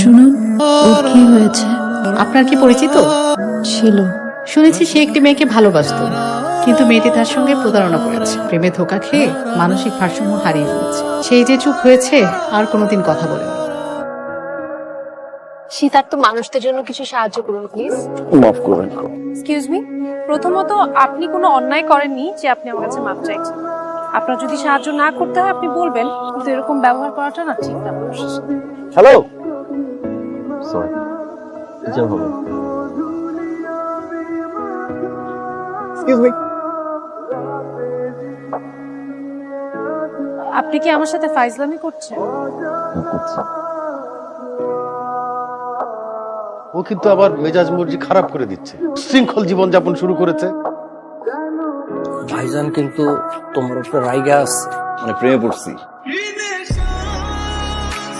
শুনুন ওর কি হয়েছে? আপনার কি পরিচিত? ছিল। শুনেছি সে একটি মেয়েকে ভালোবাসতো কিন্তু মেয়েটি তার সঙ্গে প্রতারণা করেছে। প্রেমে ধোকা খেয়ে মানসিক ভারসাম্য হারিয়ে ফেলেছে। সেই যে চুপ হয়েছে আর কোনোদিন কথা বলেনি। শীতার্থ মানুষদের জন্য কিছু সাহায্য করুন প্লিজ। মাফ করবেন। এক্সকিউজ মি প্রথমত আপনি কোনো অন্যায় করেননি যে আপনি আমার কাছে মাপ চাইছেন? আপনার যদি সাহায্য না করতে হয় আপনি বলবেন কিন্তু এরকম ব্যবহার করাটা না ঠিক না। হ্যালো? সরি যা হবে আপনি কি আমার সাথে ফাইজলামি করছেন? ও কিন্তু আবার মেজাজ মর্জি খারাপ করে দিচ্ছে। শৃঙ্খল জীবন যাপন শুরু করেছে। ভাইজান কিন্তু তোমার উপরে রাইগা আছে। মানে প্রেমে পড়ছি।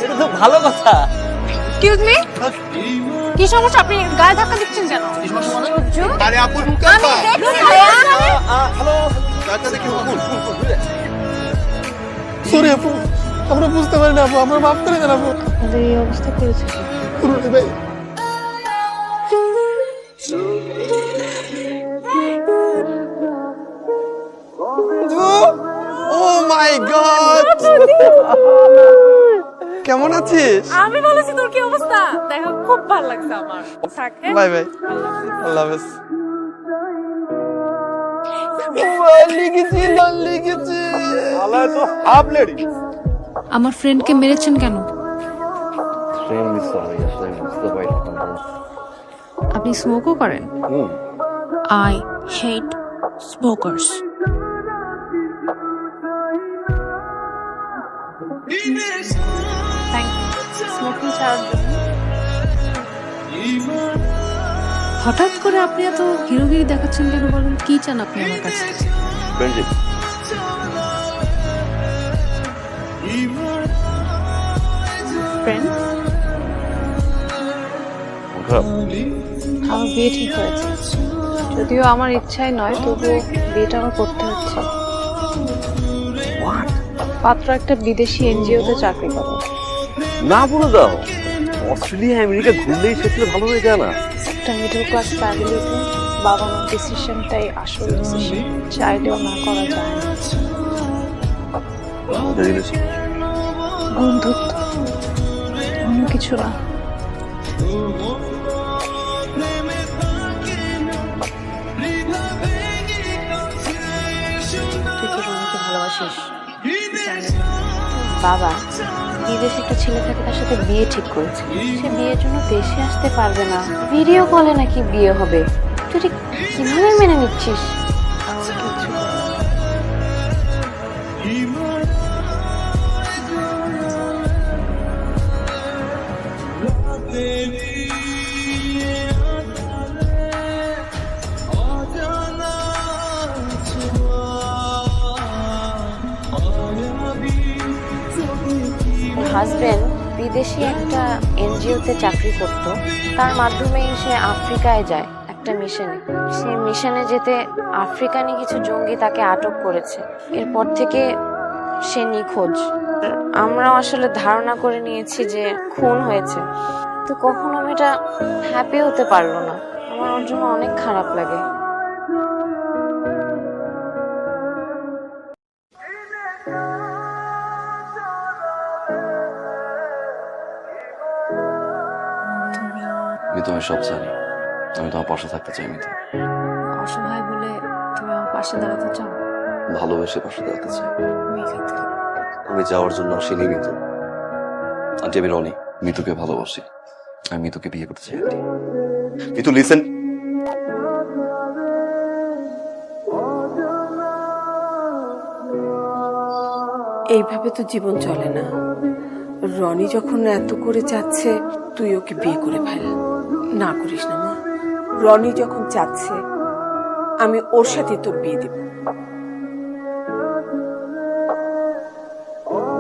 এটা তো ভালো কথা। এক্সকিউজ মি কি সমস্যা? আপনি গায়ে ধাক্কা দিচ্ছেন কেন? আরে আপু আমি দেখছি ভাইয়া। সরি আপু আমরা বুঝতে পারি না আপু আমরা মাফ করে দেন আপু। এই অবস্থা করেছে? ভাই। কেমন আছিস? আমি বলেছি তোর কি অবস্থা? দেখা খুব ভালো লাগছে আমার। থাক হ্যাঁ? Bye bye. আল্লাহ হাফেজ। লিখেছি লাল লিখেছি। আল্লাহ তো হাফ লেডি আমার ফ্রেন্ডকে মেরেছেন কেন? আপনি স্মোকও করেন? I hate smokers thank you smoking ছাড়ার জন্য হঠাৎ করে আপনি এত হিরোগিরি দেখাচ্ছেন কেন বলেন কি চান আপনি আমার কাছ থেকে? ফ্রেন্ডশিপ ফ্রেন্ড আমার বিয়ে ঠিক হয়েছে। যদিও আমার ইচ্ছাই নয় তবুও বিয়েটা আমার করতে হচ্ছে। পাত্র একটা বিদেশি এনজিওতে চাকরি করে। না বলে দাও। অস্ট্রেলিয়া, আমেরিকা ঘুরলেই সেগুলো ভালো হয়ে যায় না। একটা মিডল ক্লাস ফ্যামিলিতে বাবা মার ডিসিশনটাই আসল ডিসিশন চাইলেও না করা যায় বন্ধুত্ব অন্য কিছু না। ভালোবাসিস? বাবা। বিদেশে একটা ছেলে থাকে, তার সাথে বিয়ে ঠিক করেছে। সে বিয়ের জন্য দেশে আসতে পারবে না। ভিডিও কলে নাকি বিয়ে হবে। তুই কীভাবে মেনে নিচ্ছিস? হাজবেন্ড বিদেশি একটা এনজিওতে চাকরি করত, তার মাধ্যমেই সে আফ্রিকায় যায় একটা মিশনে সে মিশনে যেতে আফ্রিকানি কিছু জঙ্গি তাকে আটক করেছে। এরপর থেকে সে নিখোঁজ। আমরাও আসলে ধারণা করে নিয়েছি যে খুন হয়েছে। তো কখনো মেয়েটা হ্যাপি হতে পারল না। আমার ওর জন্য অনেক খারাপ লাগে। তোমার সব জানি। আমি তোমার পাশে থাকতে চাই মিতু। অসহায় বলে তুমি আমার পাশে দাঁড়াতে চাও? ভালোবেসে পাশে দাঁড়াতে চাই। আমি যাওয়ার জন্য আসিনি মিতু। আন্টি আমি রনি। মিতুকে ভালোবাসি। আমি মিতুকে বিয়ে করতে চাই আন্টি। মিতু লিসেন এইভাবে তো জীবন চলে না। রনি যখন এত করে চাচ্ছে তুই ওকে বিয়ে করে ফেল। না করিস না মা। রনি যখন চাচ্ছে আমি ওর সাথে তোর বিয়ে দেব।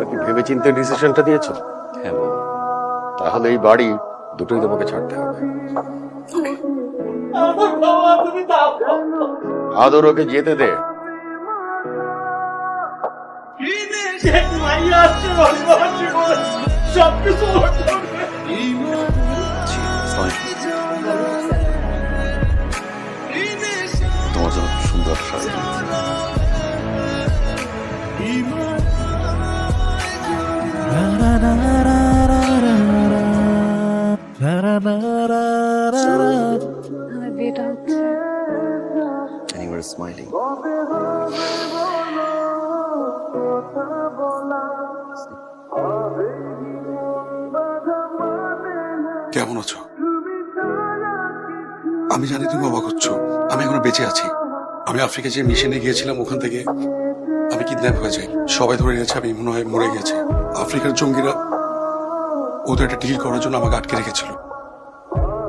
কি ভেবে চিন্তে ডিসিশনটা নিয়েছো? হ্যাঁ বাবা তাহলে এই বাড়ি দুটোই তোমাকে ছাড়তে হবে। আদর ওকে যেতে দে। সবকিছু smiling. কেমন আছো? আমি জানি তুমি অবাক হচ্ছ। আমি এখনও বেঁচে আছি। আমি আফ্রিকা যে মিশনে গিয়েছিলাম ওখান থেকে আমি কিডন্যাপ হয়ে যাই। সবাই ধরে নিয়েছে আমি মনে হয় মরে গেছে। আফ্রিকার জঙ্গিরা ওদের একটা ডিল করার জন্য আমাকে আটকে রেখেছিল।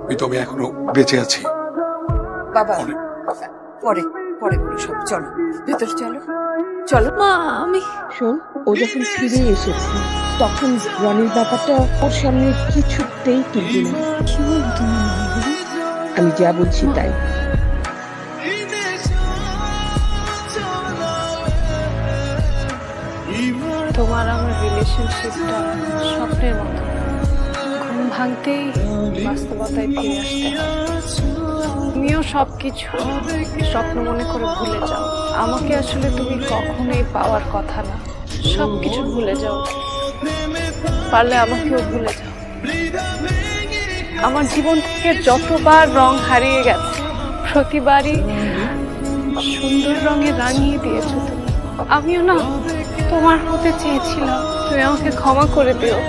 কিন্তু আমি এখনও বেঁচে আছি। বাবা অনেক পরে পরে সব চলো। ভেতর চলো চলো। মা আমি শোন ও যখন ফিরে এসেছে তখন রনির ব্যাপারটা ওর সামনে কিছুতেই তুলবি না। কি বলব তুমি আমি যা বলছি তাই। তোমার আমার রিলেশনশিপটা স্বপ্নের মতো। ঘুম ভাঙতেই বাস্তবতায় ফিরে আসতে তুমিও সব কিছু স্বপ্ন মনে করে ভুলে যাও। আমাকে আসলে তুমি কখনোই পাওয়ার কথা না। সব কিছু ভুলে যাও। পারলে আমাকেও ভুলে যাও। আমার জীবন থেকে যতবার রং হারিয়ে গেছে, প্রতিবারই সুন্দর রঙে রাঙিয়ে দিয়েছ তুমি। আমিও না তোমার হতে চেয়েছিলাম তুমি আমাকে ক্ষমা করে দিও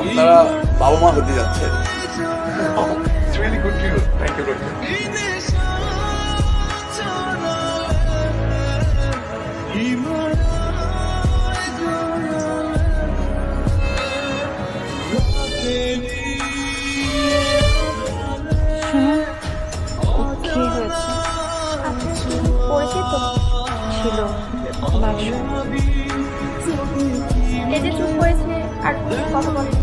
আপনারা বাবা মা হতে যাচ্ছে It's really good news. Thank you, Rohit. ইমা ভালোবাসো এই যে চুপ করেছে আর কথা বলে